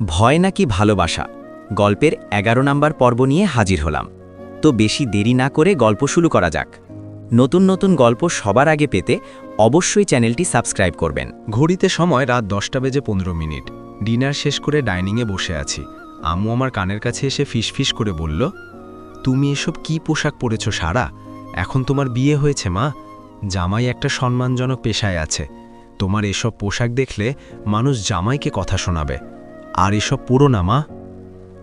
ভয় নাকি ভালোবাসা? গল্পের এগারো নাম্বার পর্ব নিয়ে হাজির হলাম। তো বেশি দেরি না করে গল্প শুরু করা যাক। নতুন নতুন গল্প সবার আগে পেতে অবশ্যই চ্যানেলটি সাবস্ক্রাইব করবেন। ঘড়িতে সময় রাত দশটা বেজে পনেরো মিনিট। ডিনার শেষ করে ডাইনিংয়ে বসে আছি। আম্মু আমার কানের কাছে এসে ফিসফিস করে বলল, তুমি এসব কি পোশাক পরেছ সারা? এখন তোমার বিয়ে হয়েছে মা। জামাই একটা সম্মানজনক পেশায় আছে। তোমার এসব পোশাক দেখলে মানুষ জামাইকে কথা শোনাবে। আর এসব পুরো না, মা?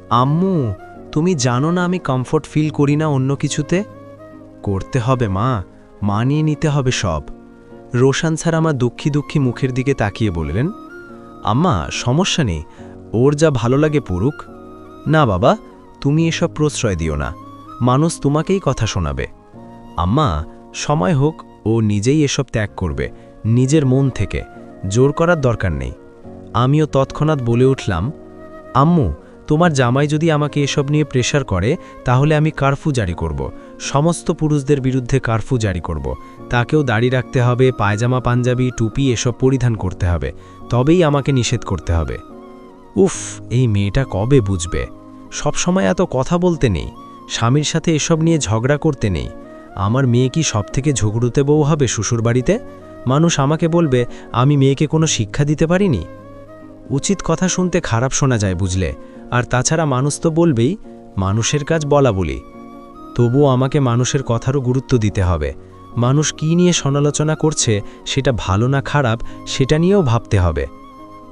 আম্মু, তুমি জানো না আমি কমফোর্ট ফিল করি না অন্য কিছুতে? করতে হবে, মা। মানিয়ে নিতে হবে সব। রোশান স্যার আমার দুঃখী দুঃখী মুখের দিকে তাকিয়ে বললেন, আম্মা, সমস্যা নেই। ওর যা ভালো লাগে পড়ুক। না, বাবা, তুমি এসব প্রশ্রয় দিও না। মানুষ তোমাকেই কথা শোনাবে। আম্মা, সময় হোক, ও নিজেই এসব ত্যাগ করবে, নিজের মন থেকে। জোর করার দরকার নেই। আমিও তৎক্ষণাৎ বলে উঠলাম, আম্মু, তোমার জামাই যদি আমাকে এসব নিয়ে প্রেশার করে, তাহলে আমি কারফু জারি করব। সমস্ত পুরুষদের বিরুদ্ধে কারফু জারি করব। তাকেও দাড়ি রাখতে হবে, পায়জামা, পাঞ্জাবি, টুপি এসব পরিধান করতে হবে। তবেই আমাকে নিষেধ করতে হবে। উফ, এই মেয়েটা কবে বুঝবে? সবসময় এত কথা বলতে নেই। স্বামীর সাথে এসব নিয়ে ঝগড়া করতে নেই। আমার মেয়ে কি সব থেকে ঝগড়ুতে বউ হবে শ্বশুরবাড়িতে? মানুষ আমাকে বলবে, আমি মেয়েকে কোনো শিক্ষা দিতে পারিনি? উচিত কথা শুনতে খারাপ শোনা যায় বুঝলে। আর তাছাড়া মানুষ তো বলবেই, মানুষের কাজ বলা বলি। তবুও আমাকে মানুষের কথারও গুরুত্ব দিতে হবে। মানুষ কি নিয়ে সমালোচনা করছে, সেটা ভালো না খারাপ, সেটা নিয়েও ভাবতে হবে।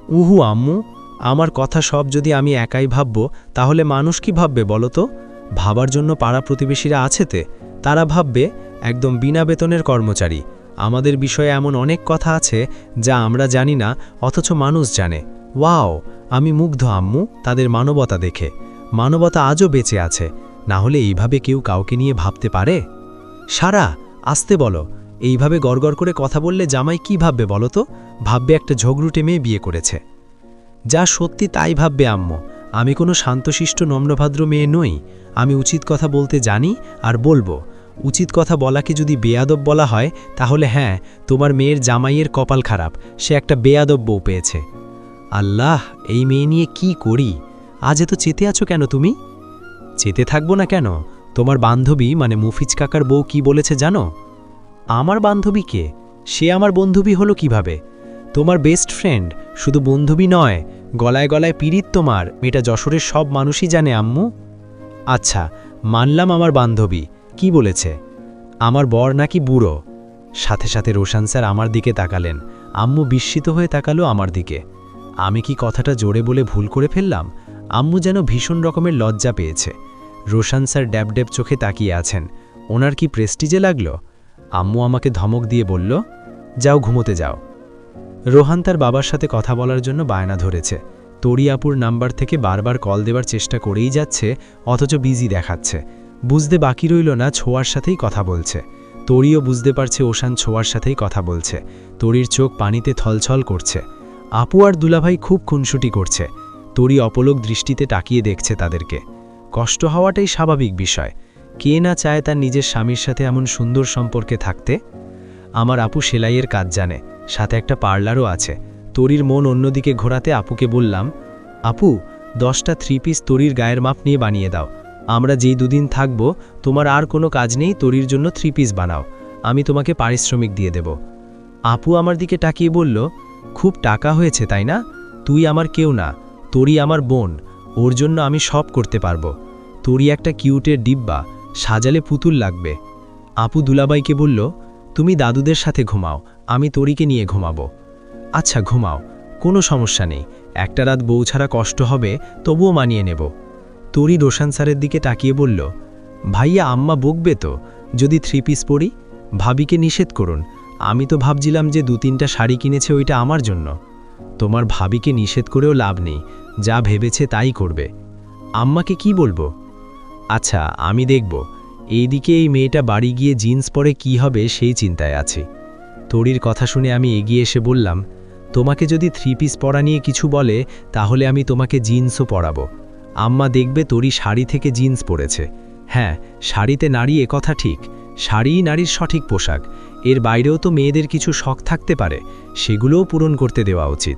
উহু আম্মু, আমার কথা সব যদি আমি একাই ভাবব, তাহলে মানুষ কি ভাববে বলো তো? ভাবার জন্য পাড়া প্রতিবেশীরা আছেতে তারা ভাববে, একদম বিনা বেতনের কর্মচারী। আমাদের বিষয়ে এমন অনেক কথা আছে, যা আমরা জানি না, অথচ মানুষ জানে। ওয়াও, আমি মুগ্ধ আম্মু, তাদের মানবতা দেখে। মানবতা আজও বেঁচে আছে, না হলে এইভাবে কেউ কাউকে নিয়ে ভাবতে পারে? সারা, আসতে বলো, এইভাবে গড়গড় করে কথা বললে জামাই কি ভাববে বলো তো? ভাববে একটা ঝগড়ুটে মেয়ে বিয়ে করেছে। যা সত্যি তাই ভাববে আম্মু, আমি কোনো শান্তশিষ্ট, নম্রভাদ্র মেয়ে নই, আমি উচিত কথা বলতে জানি আর বলব। উচিত কথা বলাকে যদি বেয়াদব বলা হয়, তাহলে হ্যাঁ তোমার মেয়ের জামাইয়ের কপাল খারাপ, সে একটা বেয়াদব বউ পেয়েছে। আল্লাহ, এই মেয়ে নিয়ে কি করি? আজ এত চেতে আছো কেন তুমি? চেতে থাকব না কেন? তোমার বান্ধবী মানে মুফিজ কাকার বউ কি বলেছে জানো? আমার বান্ধবী কে? সে আমার বন্ধুবী হলো কীভাবে? তোমার বেস্ট ফ্রেন্ড শুধু বন্ধুবী নয়, গলায় গলায় পীড়িত তোমার, মেয়েটা যশোরের সব মানুষই জানে আম্মু। আচ্ছা মানলাম আমার বান্ধবী, কি বলেছে? আমার বর নাকি বুড়ো। সাথে সাথে রোশান স্যার আমার দিকে তাকালেন, আম্মু বিস্মিত হয়ে তাকালো আমার দিকে। আমি কি কথাটা জোরে বলে ভুল করে ফেললাম? আম্মু যেন ভীষণ রকমের লজ্জা পেয়েছে। রোশান স্যার ড্যাব ড্যাব চোখে তাকিয়ে আছেন। ওনার কি প্রেস্টিজে লাগল? আম্মু আমাকে ধমক দিয়ে বলল, যাও ঘুমোতে যাও। রোহান তার বাবার সাথে কথা বলার জন্য বায়না ধরেছে। তরিয়াপুর নাম্বার থেকে বারবার কল দেওয়ার চেষ্টা করেই যাচ্ছে, অথচ বিজি দেখাচ্ছে। বুঝতে বাকি রইল না, ছোঁয়ার সাথেই কথা বলছে। তরিও বুঝতে পারছে ওশান ছোঁয়ার সাথেই কথা বলছে। তরির চোখ পানিতে থলছল করছে। আপু আর দুলাভাই খুব খুনসুটি করছে। তরি অপলক দৃষ্টিতে তাকিয়ে দেখছে তাদেরকে। কষ্ট হওয়াটাই স্বাভাবিক বিষয়। কে না চায় তার নিজের স্বামীর সাথে এমন সুন্দর সম্পর্কে থাকতে? আমার আপু সেলাইয়ের কাজ জানে, সাথে একটা পার্লারও আছে। তরির মন অন্যদিকে ঘোরাতে আপুকে বললাম, আপু, দশটা থ্রি পিস তরির গায়ের মাপ নিয়ে বানিয়ে দাও। আমরা যেই দুদিন থাকব, তোমার আর কোনো কাজ নেই, তরির জন্য থ্রি পিস বানাও। আমি তোমাকে পারিশ্রমিক দিয়ে দেব। আপু আমার দিকে তাকিয়ে বলল খুব টাকা হয়েছে, তাই না? তুই আমার কেউ না, তোরই আমার বোন, ওর জন্য আমি সব করতে পারব। তোরই একটা কিউটের ডিব্বা, সাজালে পুতুল লাগবে। আপু দুলাবাইকে বলল, তুমি দাদুদের সাথে ঘুমাও, আমি তরিকে নিয়ে ঘুমাবো। আচ্ছা ঘুমাও, কোনো সমস্যা নেই, একটা রাত বউ ছাড়া কষ্ট হবে, তবুও মানিয়ে নেব। তরি রোশান স্যারের দিকে তাকিয়ে বলল, ভাইয়া, আম্মা বকবে তো, যদি থ্রি পিস পরি? ভাবিকে নিষেধ করুন আমি তো ভাবছিলাম যে দু তিনটা শাড়ি কিনেছে ওইটা আমার জন্য। তোমার ভাবিকে নিষেধ করেও লাভ নেই, যা ভেবেছে তাই করবে। আম্মাকে কি বলব? আচ্ছা আমি দেখব। এইদিকে এই মেয়েটা বাড়ি গিয়ে জিন্স পরে কি হবে সেই চিন্তায় আছি। তরির কথা শুনে আমি এগিয়ে এসে বললাম, তোমাকে যদি থ্রি পিস পরা নিয়ে কিছু বলে, তাহলে আমি তোমাকে জিন্সও পরাবো। আম্মা দেখবে তরি শাড়ি থেকে জিন্স পরেছে। হ্যাঁ শাড়িতে নারী কথা ঠিক, শাড়িই নারীর সঠিক পোশাক। এর বাইরেও তো মেয়েদের কিছু শখ থাকতে পারে, সেগুলোও পূরণ করতে দেওয়া উচিত।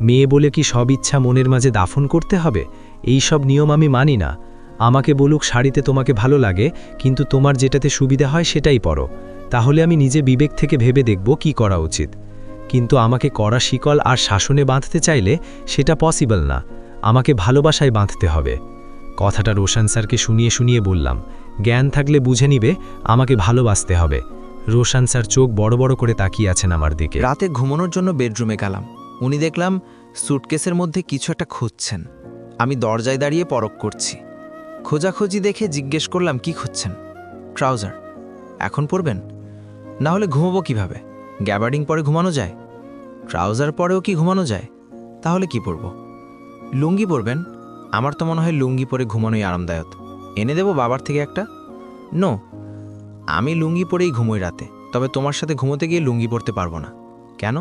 মেয়ে বলে কি সব ইচ্ছা মনের মাঝে দাফন করতে হবে? এই সব নিয়ম আমি মানি না। আমাকে বলুক শাড়িতে তোমাকে ভালো লাগে, কিন্তু তোমার যেটাতে সুবিধা হয় সেটাই পরো। তাহলে আমি নিজে বিবেক থেকে ভেবে দেখব কি করা উচিত। কিন্তু আমাকে কড়া শিকল আর শাসনে বাঁধতে চাইলে সেটা পসিবল না। আমাকে ভালোবাসায় বাঁধতে হবে। কথাটা রোশন স্যারকে শুনিয়ে শুনিয়ে বললাম, জ্ঞান থাকলে বুঝে নিবে, আমাকে ভালোবাসতে হবে। রোশন স্যার চোখ বড় বড় করে তাকিয়ে আছেন আমার দিকে। রাতে ঘুমানোর জন্য বেডরুমে গেলাম। উনি দেখলাম সুটকেসের মধ্যে কিছু একটা খুঁজছেন। আমি দরজায় দাঁড়িয়ে পরক করছি। খোঁজাখুঁজি দেখে জিজ্ঞেস করলাম, কি খুঁজছেন? ট্রাউজার। এখন পরবেন? না হলে ঘুমাবো কীভাবে? গ্যাবার্ডিং পরে ঘুমানো যায়? ট্রাউজার পরেও কি ঘুমানো যায়? তাহলে কি পরব? লুঙ্গি পরবেন? আমার তো মনে হয় লুঙ্গি পরে ঘুমানোই আরামদায়ক। এনে দেবো বাবার থেকে একটা? নো আমি লুঙ্গি পরেই ঘুমোই রাতে, তবে তোমার সাথে ঘুমোতে গিয়ে লুঙ্গি পরতে পারব না। কেন?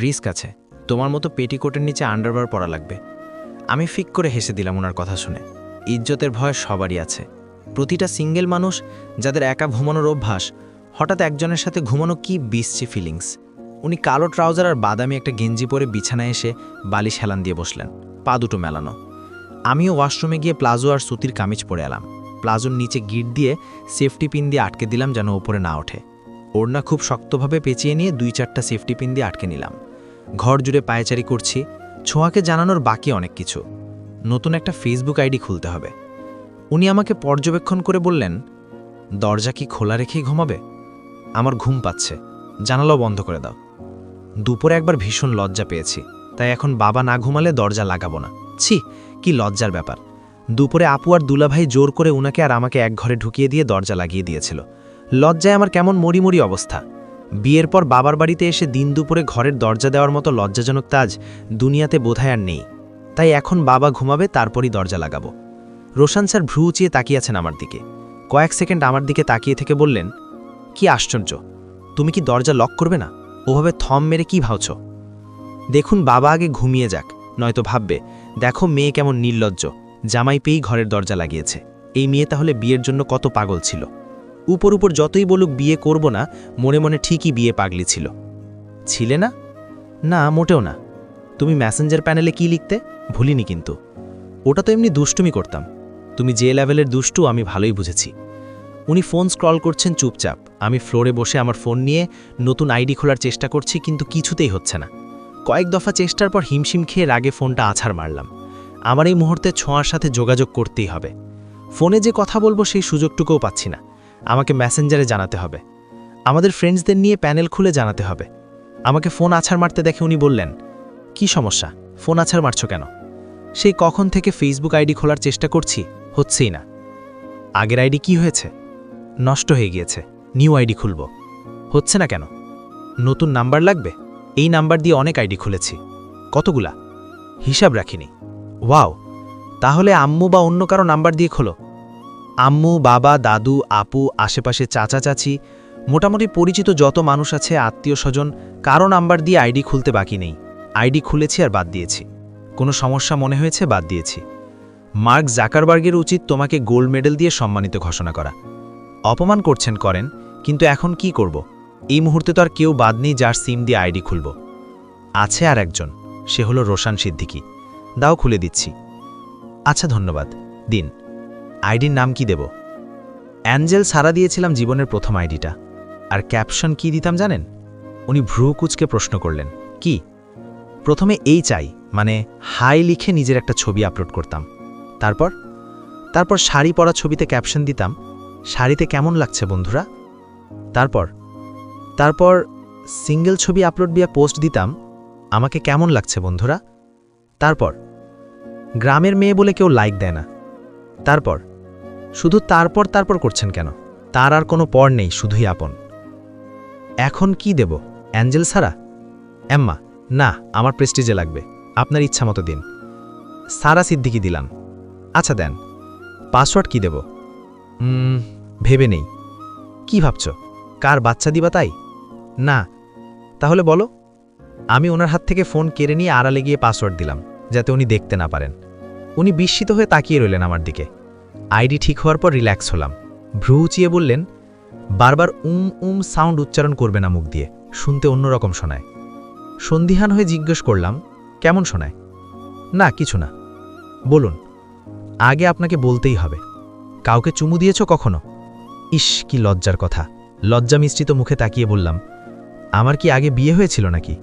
রিস্ক আছে। তোমার মতো পেটিকোটের নিচে আন্ডারবার পরা লাগবে। আমি ফিক করে হেসে দিলাম ওনার কথা শুনে। ইজ্জতের ভয় সবারই আছে। প্রতিটা সিঙ্গেল মানুষ যাদের একা ঘুমানোর অভ্যাস, হঠাৎ একজনের সাথে ঘুমানো কি বিশ্রী ফিলিংস উনি কালো ট্রাউজার আর বাদামি একটা গেঞ্জি পরে বিছানায় এসে বালিশ হেলান দিয়ে বসলেন। পা দুটো মেলানো। আমিও ওয়াশরুমে গিয়ে প্লাজো আর সুতির কামিজ পরে এলাম। প্লাজোর নিচে গিট দিয়ে সেফটি পিন দিয়ে আটকে দিলাম যেন ওপরে না ওঠে। ওড়না খুব শক্তভাবে পেঁচিয়ে নিয়ে দুই চারটা সেফটি পিন দিয়ে আটকে নিলাম। ঘর জুড়ে পায়চারি করছি। ছোঁয়াকে জানানোর বাকি অনেক কিছু। নতুন একটা ফেসবুক আইডি খুলতে হবে। উনি আমাকে পর্যবেক্ষণ করে বললেন, দরজা কি খোলা রেখেই ঘুমাবে? আমার ঘুম পাচ্ছে। জানালাও বন্ধ করে দাও। দুপুরে একবার ভীষণ লজ্জা পেয়েছি। তাই এখন বাবা না ঘুমালে দরজা লাগাবো না। ছি, কি লজ্জার ব্যাপার। দুপুরে আপু আর দুলাভাই জোর করে উনাকে আর আমাকে এক ঘরে ঢুকিয়ে দিয়ে দরজা লাগিয়ে দিয়েছিল। লজ্জায় আমার কেমন মরিমরি অবস্থা। বিয়ের পর বাবার বাড়িতে এসে দিন দুপুরে ঘরের দরজা দেওয়ার মতো লজ্জাজনক তাজ দুনিয়াতে বোধহয় আর নেই। তাই এখন বাবা ঘুমাবে, তারপরই দরজা লাগাবো। রোশান স্যার ভ্রু উঁচিয়ে তাকিয়েছেন আমার দিকে। কয়েক সেকেন্ড আমার দিকে তাকিয়ে থেকে বললেন, কি আশ্চর্য! তুমি কি দরজা লক করবে না? ওভাবে থম মেরে কি ভাবছ? দেখুন বাবা আগে ঘুমিয়ে যাক, নয়তো ভাববে, দেখো মেয়ে কেমন নির্লজ্জ। জামাই পেয়েই ঘরের দরজা লাগিয়েছে। এই মেয়ে তাহলে বিয়ের জন্য কত পাগল ছিল। উপর উপর যতই বলুক বিয়ে করব না, মনে মনে ঠিকই বিয়ে পাগলি ছিল। ছিলে না? না, মোটেও না। তুমি ম্যাসেঞ্জার প্যানেলে কি লিখতে? ভুলিনি কিন্তু। ওটা তো এমনি দুষ্টুমি করতাম। তুমি যে লেভেলের দুষ্টু, আমি ভালোই বুঝেছি। উনি ফোন স্ক্রল করছেন চুপচাপ। আমি ফ্লোরে বসে আমার ফোন নিয়ে নতুন আইডি খোলার চেষ্টা করছি, কিন্তু কিছুতেই হচ্ছে না। কয়েক দফা চেষ্টার পর হিমশিম খেয়ে রাগে ফোনটা আছাড় মারলাম। আমার এই মুহূর্তে ছোঁয়ার সাথে যোগাযোগ করতেই হবে। ফোনে যে কথা বলব সেই সুযোগটুকুও পাচ্ছি না। আমাকে মেসেঞ্জারে জানাতে হবে। আমাদের ফ্রেন্ডসদের নিয়ে প্যানেল খুলে জানাতে হবে। আমাকে ফোন আছাড় মারতে দেখে উনি বললেন, কি সমস্যা? ফোন আছাড় মারছ কেন? সেই কখন থেকে ফেসবুক আইডি খোলার চেষ্টা করছি, হচ্ছেই না। আগের আইডি কি হয়েছে? নষ্ট হয়ে গিয়েছে। নিউ আইডি খুলব। হচ্ছে না কেন? নতুন নাম্বার লাগবে? এই নাম্বার দিয়ে অনেক আইডি খুলেছি। কতগুলা? হিসাব রাখিনি। ওয়াও, তাহলে আম্মু বা অন্য কারও নাম্বার দিয়ে খোলো। আম্মু, বাবা, দাদু, আপু, আশেপাশে চাচা, চাচি, মোটামুটি পরিচিত যত মানুষ আছে, আত্মীয় স্বজন, কারও নাম্বার দিয়ে আইডি খুলতে বাকি নেই। আইডি খুলেছি আর বাদ দিয়েছি। কোনো সমস্যা মনে হয়েছে, বাদ দিয়েছি। মার্ক জাকারবার্গের উচিত তোমাকে গোল্ড মেডেল দিয়ে সম্মানিত ঘোষণা করা। অপমান করছেন করেন, কিন্তু এখন কি করব? এই মুহূর্তে তো আর কেউ বাদ নেই যার সিম দিয়ে আইডি খুলব। আছে আর একজন, সে হলো রোশান সিদ্দিকী। দাও খুলে দিচ্ছি। আচ্ছা ধন্যবাদ। দিন। আইডির নাম কি দেব? অ্যাঞ্জেল সারা দিয়েছিলাম জীবনের প্রথম আইডিটা। আর ক্যাপশন কি দিতাম জানেন? উনি ভ্রু কুচকে প্রশ্ন করলেন, কি? প্রথমে এই চাই মানে হাই লিখে নিজের একটা ছবি আপলোড করতাম। তারপর? তারপর শাড়ি পরা ছবিতে ক্যাপশন দিতাম, শাড়িতে কেমন লাগছে বন্ধুরা? তারপর? তারপর সিঙ্গেল ছবি আপলোড দিয়া পোস্ট দিতাম, আমাকে কেমন লাগছে বন্ধুরা? তারপর? গ্রামের মেয়ে বলে কেউ লাইক দেয় না। তারপর? শুধু তারপর তারপর করছেন কেন? তার আর কোনো পর নেই, শুধুই আপন। এখন কি দেব? অ্যাঞ্জেল সারা? এম্মা, না, আমার প্রেস্টিজে লাগবে। আপনার ইচ্ছা মতো দিন। সারা সিদ্দিকি দিলাম। আচ্ছা দেন পাসওয়ার্ড কি দেব? ভেবে নেই। কি ভাবছ? কার বাচ্চা দিবা তাই? না। তাহলে বলো। আমি ওনার হাত থেকে ফোন কেড়ে নিয়ে আড়ালে গিয়ে পাসওয়ার্ড দিলাম। যাতে উনি দেখতে না পারেন। উনি বিস্মিত হয়ে তাকিয়ে রইলেন আমার দিকে। আইডি ঠিক হওয়ার পর রিল্যাক্স হলাম। ভ্রু উঁচিয়ে বললেন, বারবার উম উম সাউন্ড উচ্চারণ করবে না মুখ দিয়ে। শুনতে অন্যরকম শোনায়। সন্দিহান হয়ে জিজ্ঞেস করলাম, কেমন শোনায়? না, কিছু না। বলুন, আগে আপনাকে বলতেই হবে। কাউকে চুমু দিয়েছ কখনো? ইস, কি লজ্জার কথা। লজ্জা মিশ্রিত মুখে তাকিয়ে বললাম, আমার কি আগে বিয়ে হয়েছিল নাকি?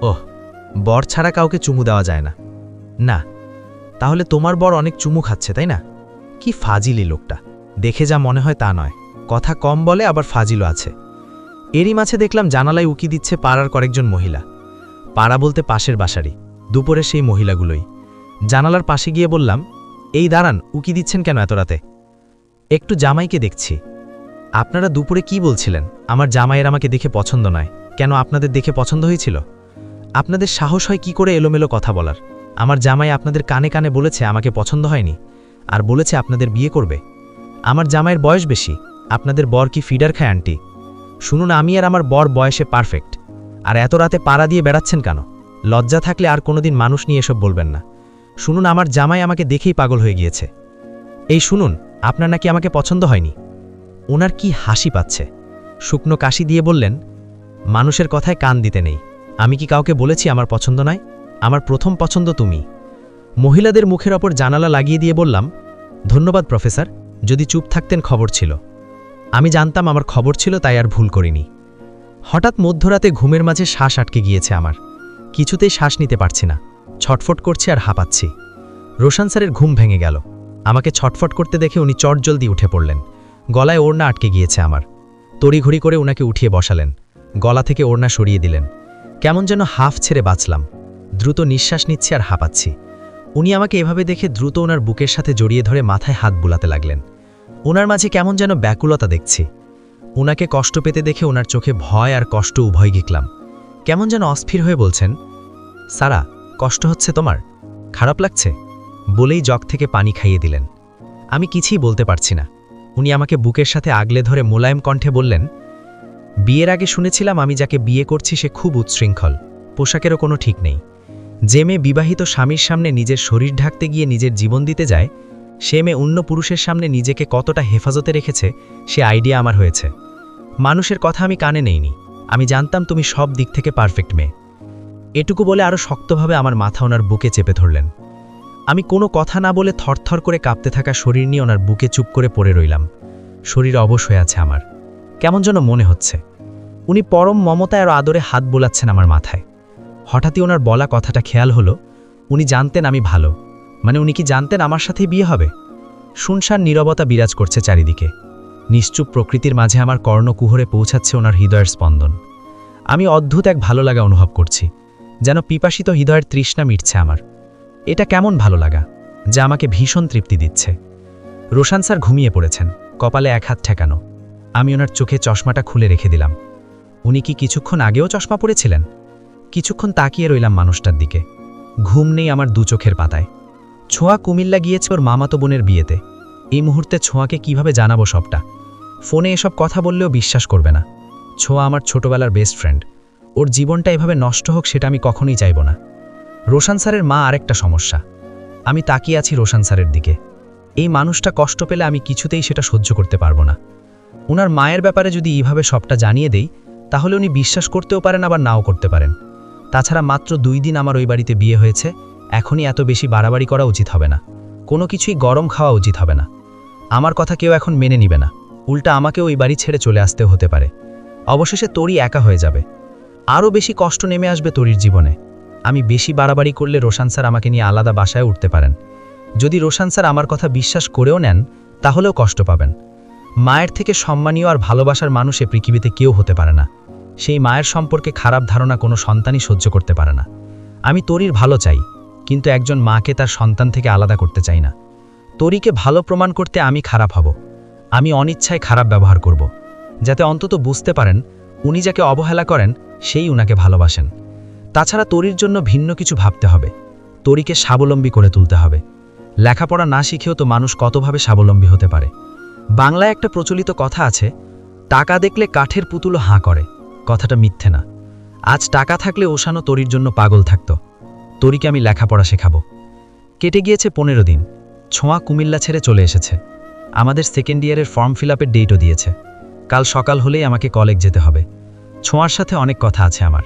ওহ বর ছাড়া কাউকে চুমু দেওয়া যায় না। না, তাহলে তোমার বর অনেক চুমু খাচ্ছে, তাই না? কি ফাজিলি লোকটা। দেখে যা মনে হয় তা নয়। কথা কম বলে আবার ফাজিলও আছে। এরই মাঝে দেখলাম জানালায় উকি দিচ্ছে পাড়ার কয়েকজন মহিলা। পাড়া বলতে পাশের বাসারই, দুপুরে সেই মহিলাগুলোই। জানালার পাশে গিয়ে বললাম, এই দাঁড়ান, উকি দিচ্ছেন কেন এত রাতে? একটু জামাইকে দেখছি। আপনারা দুপুরে কি বলছিলেন? আমার জামাইয়ের আমাকে দেখে পছন্দ নয়। কেন আপনাদের দেখে পছন্দ হয়েছিল? আপনাদের সাহস হয় কি করে এলোমেলো কথা বলার? আমার জামাই আপনাদের কানে কানে বলেছে আমাকে পছন্দ হয়নি, আর বলেছে আপনাদের বিয়ে করবে। আমার জামাইয়ের বয়স বেশি, আপনাদের বর কি ফিডার খায়, আন্টি? শুনুন, আমি আর আমার বর বয়সে পারফেক্ট, আর এত রাতে পাড়া দিয়ে বেড়াচ্ছেন কেন? লজ্জা থাকলে আর কোনোদিন মানুষ নিয়ে এসব বলবেন না। শুনুন, আমার জামাই আমাকে দেখেই পাগল হয়ে গিয়েছে। এই শুনুন, আপনার নাকি আমাকে পছন্দ হয়নি? ওনার কি হাসি পাচ্ছে? শুকনো কাশি দিয়ে বললেন, মানুষের কথায় কান দিতে নেই। আমি কি কাউকে বলেছি আমার পছন্দ নয়? আমার প্রথম পছন্দ তুমি। মহিলাদের মুখের ওপর জানালা লাগিয়ে দিয়ে বললাম, ধন্যবাদ, প্রফেসর। যদি চুপ থাকতেন খবর ছিল। আমি জানতাম আমার খবর ছিল, তাই আর ভুল করিনি। হঠাৎ মধ্যরাতে ঘুমের মাঝে শ্বাস আটকে গিয়েছে আমার। কিছুতেই শ্বাস নিতে পারছি না। ছটফট করছি আর হাঁপাচ্ছি। রোশান স্যারের ঘুম ভেঙে গেল। আমাকে ছটফট করতে দেখে উনি চটজলদি উঠে পড়লেন। গলায় ওড়না আটকে গিয়েছে আমার। তড়িঘড়ি করে উনাকে উঠিয়ে বসালেন। গলা থেকে ওড়না সরিয়ে দিলেন। কেমন যেন হাফ ছেড়ে বাঁচলাম। দ্রুত নিঃশ্বাস নিচ্ছি আর হাঁপাচ্ছি। উনি আমাকে এভাবে দেখে দ্রুত ওনার বুকের সাথে জড়িয়ে ধরে মাথায় হাত বুলাতে লাগলেন। ওনার মাঝে কেমন যেন ব্যাকুলতা দেখছি। ওনাকে কষ্ট পেতে দেখে ওনার চোখে ভয় আর কষ্ট উভয় গিকলাম। কেমন যেন অস্থির হয়ে বলছেন, সারা, কষ্ট হচ্ছে তোমার? খারাপ লাগছে? বলেই জগ থেকে পানি খাইয়ে দিলেন। আমি কিছুই বলতে পারছি না। উনি আমাকে বুকের সাথে আগলে ধরে মোলায়েম কণ্ঠে বললেন বিয়ের আগে শুনেছিলাম আমি যাকে বিয়ে করছি সে খুব উচ্ছৃঙ্খল। পোশাকেরও কোনো ঠিক নেই। যে মেয়ে বিবাহিত স্বামীর সামনে নিজের শরীর ঢাকতে গিয়ে নিজের জীবন দিতে যায়, সে মেয়ে অন্য পুরুষের সামনে নিজেকে কতটা হেফাজতে রেখেছে, সে আইডিয়া আমার হয়েছে। মানুষের কথা আমি কানে নেইনি। আমি জানতাম তুমি সব দিক থেকে পারফেক্ট মেয়ে। এটুকু বলে আরও শক্তভাবে আমার মাথা ওনার বুকে চেপে ধরলেন। আমি কোনো কথা না বলে থরথর করে কাঁপতে থাকা শরীর নিয়ে ওনার বুকে চুপ করে পড়ে রইলাম। শরীর অবশ হয়ে আছে আমার। কেমন যেন মনে হচ্ছে। উনি পরম মমতায় আর আদরে হাত বোলাচ্ছেন আমার মাথায়। হঠাৎই ওনার বলা কথাটা খেয়াল হলো, উনি জানতেন আমি ভালো। মানে উনি কি জানতেন আমার সাথেই বিয়ে হবে? শুনশান নীরবতা বিরাজ করছে চারিদিকে। নিশ্চুপ প্রকৃতির মাঝে আমার কর্ণকুহরে পৌঁছাচ্ছে ওনার হৃদয়ের স্পন্দন। আমি অদ্ভুত এক ভালো লাগা অনুভব করছি, যেন পিপাসিত হৃদয়ের তৃষ্ণা মিটছে আমার। এটা কেমন ভালো লাগা, যা আমাকে ভীষণ তৃপ্তি দিচ্ছে। রোশান স্যার ঘুমিয়ে পড়েছেন, কপালে এক হাত ঠেকানো। আমি ওনার চোখে চশমাটা খুলে রেখে দিলাম। উনি কি কিছুক্ষণ আগেও চশমা পড়েছিলেন কিছুক্ষণ তাকিয়ে রইলাম মানুষটার দিকে। ঘুম নেই আমার দু চোখের পাতায়। ছোঁয়া কুমিল্লা গিয়েছে ওর মামাতো বোনের বিয়েতে। এই মুহূর্তে ছোঁয়াকে কীভাবে জানাব সবটা? ফোনে এসব কথা বললেও বিশ্বাস করবে না। ছোঁয়া আমার ছোটবেলার বেস্ট ফ্রেন্ড ওর জীবনটা এভাবে নষ্ট হোক সেটা আমি কখনোই চাইব না। রোশান স্যারের মা আরেকটা সমস্যা। আমি তাকিয়ে আছি রোশান স্যারের দিকে। এই মানুষটা কষ্ট পেলে আমি কিছুতেই সেটা সহ্য করতে পারব না। ওনার মায়ের ব্যাপারে যদি এইভাবে সবটা জানিয়ে দেই তাহলে উনি বিশ্বাস করতেও পারেন, আবার নাও করতে পারেন। তাছাড়া মাত্র দুই দিন আমার ওই বাড়িতে বিয়ে হয়েছে, এখনই এত বেশি বাড়াবাড়ি করা উচিত হবে না। কোনো কিছুই গরম খাওয়া উচিত হবে না। আমার কথা কেউ এখন মেনে নিবে না। উল্টা আমাকে ওই বাড়ি ছেড়ে চলে আসতেও হতে পারে। অবশেষে তরি একা হয়ে যাবে। আরও বেশি কষ্ট নেমে আসবে তরির জীবনে। আমি বেশি বাড়াবাড়ি করলে রোশান স্যার আমাকে নিয়ে আলাদা বাসায় উঠতে পারেন। যদি রোশান স্যার আমার কথা বিশ্বাস করেও নেন, তাহলেও কষ্ট পাবেন। মায়ের থেকে সম্মানীয় আর ভালোবাসার মানুষ এ পৃথিবীতে কেউ হতে পারে না। সেই মায়ের সম্পর্কে খারাপ ধারণা কোনো সন্তানই সহ্য করতে পারে না। আমি তরির ভালো চাই, কিন্তু একজন মাকে তার সন্তান থেকে আলাদা করতে চাই না। তরিকে ভালো প্রমাণ করতে আমি খারাপ হব। আমি অনিচ্ছায় খারাপ ব্যবহার করব। যাতে অন্তত বুঝতে পারেন, উনি যাকে অবহেলা করেন, সেই উনাকে ভালোবাসেন। তাছাড়া তরির জন্য ভিন্ন কিছু ভাবতে হবে। তরিকে স্বাবলম্বী করে তুলতে হবে। লেখাপড়া না শিখেও তো মানুষ কতভাবে স্বাবলম্বী হতে পারে? বাংলায় একটা প্রচলিত কথা আছে, টাকা দেখলে কাঠের পুতুলো হাঁ করে। কথাটা মিথ্যে না। আজ টাকা থাকলে ওশানো তরির জন্য পাগল থাকত। তরিকে আমি লেখাপড়া শেখাবো। কেটে গিয়েছে পনেরো দিন। ছোঁয়া কুমিল্লা ছেড়ে চলে এসেছে। আমাদের সেকেন্ড ইয়ারের ফর্ম ফিল আপের ডেটও দিয়েছে। কাল সকাল হলেই আমাকে কলেজ যেতে হবে। ছোঁয়ার সাথে অনেক কথা আছে আমার।